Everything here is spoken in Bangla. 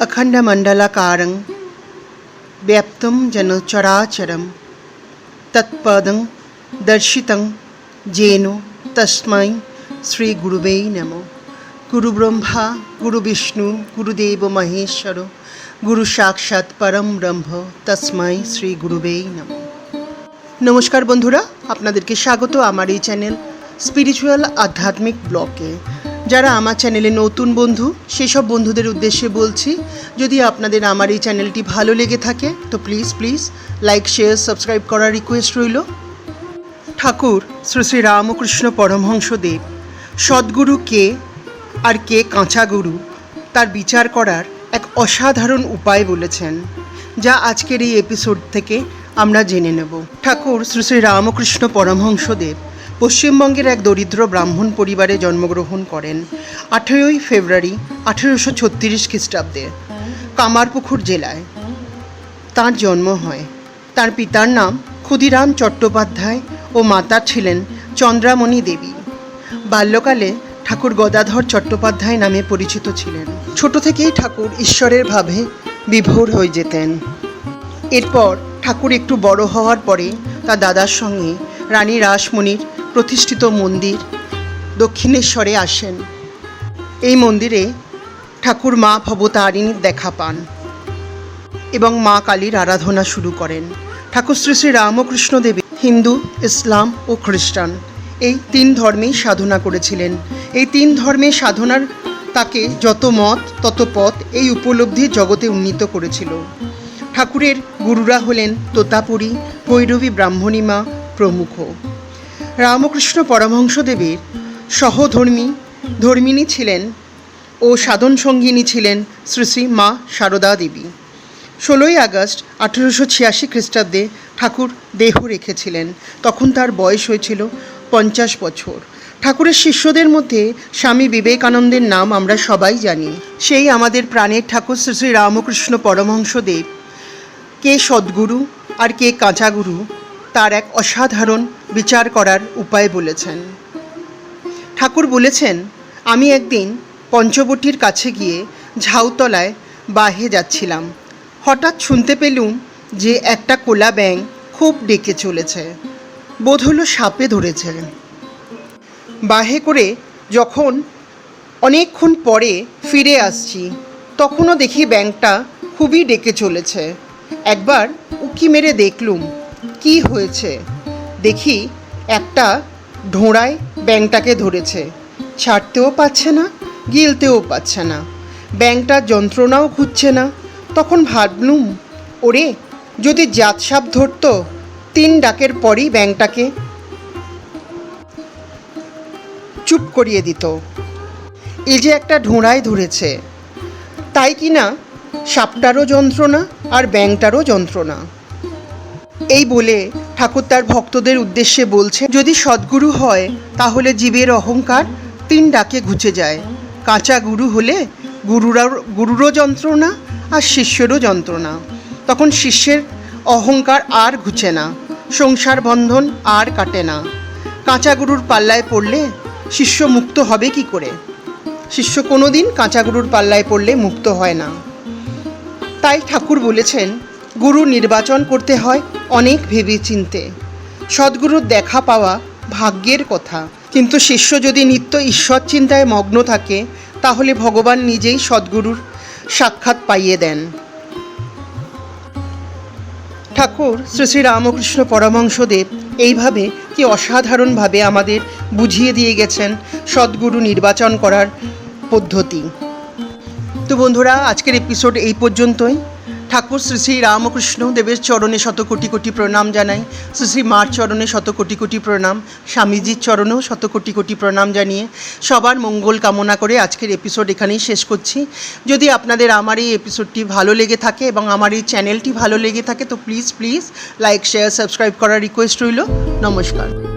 अखण्डमण्डलाकारं व्याप्तं जन चराचरं तत्पदं दर्शितं येन तस्मै श्रीगुरुवे नमः गुरुब्रह्मा गुरुविष्णু গুরুদেব মহেশ্বর গুরু সাক্ষাৎ পরম ব্রহ্ম তস্মাই শ্রী গুরুবেই নম নমস্কার বন্ধুরা আপনাদেরকে স্বাগত আমার এই চ্যানেল স্পিরিচুয়াল আধ্যাত্মিক ব্লকে যারা আমার চ্যানেলে নতুন বন্ধু, সেসব বন্ধুদের উদ্দেশ্যে বলছি, যদি আপনাদের আমার এই চ্যানেলটি ভালো লেগে থাকে, তো please please like share subscribe করার রিকোয়েস্ট রইল। ঠাকুর, শ্রী শ্রী রামকৃষ্ণ পরমহংসদেব, সদ্গুরু কে আর কে কাঁচা গুরু তার বিচার করার এক অসাধারণ উপায় বলেছেন, যা আজকের এই এপিসোড থেকে আমরা জেনে নেব। ঠাকুর, শ্রী শ্রী রামকৃষ্ণ পরমহংসদেব পশ্চিমবঙ্গের এক দরিদ্র ব্রাহ্মণ পরিবারে জন্মগ্রহণ করেন আঠেরোই ফেব্রুয়ারি আঠেরোশো ছত্রিশ খ্রিস্টাব্দে কামারপুকুর জেলায়। তার জন্ম হয়। তার পিতার নাম ক্ষুদিরাম চট্টোপাধ্যায় ও মাতা ছিলেন চন্দ্রামণি দেবী। বাল্যকালে ঠাকুর গদাধর চট্টোপাধ্যায় নামে পরিচিত ছিলেন। ছোট থেকেই ঠাকুর ঈশ্বরের ভাবে বিভোর হয়ে যেতেন। এরপর ঠাকুর একটু বড় হওয়ার পরে তার দাদার সঙ্গে রানী রাসমণির প্রতিষ্ঠিত মন্দির দক্ষিণেশ্বরে আসেন। এই মন্দিরে ঠাকুর মা ভবতারিণীর দেখা পান এবং মা কালীর আরাধনা শুরু করেন। ঠাকুর শ্রী শ্রী রামকৃষ্ণ দেবী হিন্দু, ইসলাম ও খ্রিস্টান এই তিন ধর্মেই সাধনা করেছিলেন। এই তিন ধর্মে সাধনার তাকে যত মত, তত পথ এই উপলব্ধি জগতে উন্নীত করেছিল। ঠাকুরের গুরুরা হলেন তোতাপুরী ভৈরবী ব্রাহ্মণীমা প্রমুখ। রামকৃষ্ণ পরমহংসদেবের সহধর্মী ধর্মিনী ছিলেন ও সাধন সঙ্গিনী ছিলেন শ্রী শ্রী মা সারদা দেবী। ষোলোই আগস্ট আঠেরোশো ছিয়াশি খ্রিস্টাব্দে ঠাকুর দেহ রেখেছিলেন। তখন তার বয়স হয়েছিল পঞ্চাশ বছর। ঠাকুরের শিষ্যদের মধ্যে স্বামী বিবেকানন্দের নাম আমরা সবাই জানি। সেই আমাদের প্রাণের ঠাকুর শ্রী শ্রী রামকৃষ্ণ পরমহংসদেব। কে সদ্গুরু আর কে কাঁচা গুরু তার এক অসাধারণ বিচার করার উপায় বলেছেন। ঠাকুর বলেছেন, আমি একদিন পঞ্চবটির কাছে গিয়ে ঝাউতলায় বাহে যাচ্ছিলাম। হঠাৎ শুনতে পেলুম যে একটা কোলা ব্যাং খুব ডেকে চলেছে। বোধ হলো সাপে ধরেছে। বাহে করে যখন অনেকক্ষণ পরে ফিরে আসছি, তখনও দেখি ব্যাংকটা খুবই ডেকে চলেছে। একবার উকি মেরে দেখলুম কি হয়েছে? দেখি, একটা ঢোঁড়ায় ব্যাংকটাকে ধরেছে। ছাড়তেও পাচ্ছে না, গিলতেও পাচ্ছে না। ব্যাংকটার যন্ত্রণাও খুঁজছে না। তখন ভাবলুম, ওরে, যদি জাতসাপ ধরতো, তিন ডাকের পরই ব্যাংকটাকে চুপ করিয়ে দিত। এই যে একটা ঢোঁড়ায় ধরেছে, তাই কি না সাপটারও যন্ত্রণা আর ব্যাংকটারও যন্ত্রণা? এই বলে ঠাকুর তার ভক্তদের উদ্দেশ্যে বলছে, যদি সদ্গুরু হয়, তাহলে জীবের অহংকার তিন ডাকে ঘুচে যায়। কাঁচা গুরু হলে গুরুরার গুরুরও যন্ত্রণা আর শিষ্যেরও যন্ত্রণা। তখন শিষ্যের অহংকার আর ঘুচে না, সংসার বন্ধন আর কাটে না। কাঁচা গুরুর পাল্লায় পড়লে শিষ্য মুক্ত হবে কি করে? শিষ্য কোনোদিন কাঁচা গুরুর পাল্লায় পড়লে মুক্ত হয় না। তাই ঠাকুর বলেছেন গুরু নির্বাচন করতে হয় অনেক ভেবে চিনতে সদ্গুরুর দেখা পাওয়া ভাগ্যের কথা। কিন্তু শিষ্য যদি নিত্য ঈশ্বর চিন্তায় মগ্ন থাকে, তাহলে ভগবান নিজেই সদ্গুরুর সাক্ষাৎ পাইয়ে দেন। ঠাকুর, শ্রী শ্রী রামকৃষ্ণ পরমহংসদেব এইভাবে কি অসাধারণভাবে আমাদের বুঝিয়ে দিয়ে গেছেন সদ্গুরু নির্বাচন করার পদ্ধতি। তো বন্ধুরা, আজকের এপিসোড এই পর্যন্তই। ঠাকুর শ্রী শ্রী রামকৃষ্ণ দেবের চরণে শত কোটি কোটি প্রণাম জানাই। শ্রী শ্রী মার চরণে শত কোটি কোটি প্রণাম। স্বামীজির চরণেও শত কোটি কোটি প্রণাম জানিয়ে সবার মঙ্গল কামনা করে আজকের এপিসোড এখানেই শেষ করছি। যদি আপনাদের আমার এই এপিসোডটি ভালো লেগে থাকে এবং আমার এই চ্যানেলটি ভালো লেগে থাকে, তো please please like share subscribe করার রিকোয়েস্ট রইল। নমস্কার।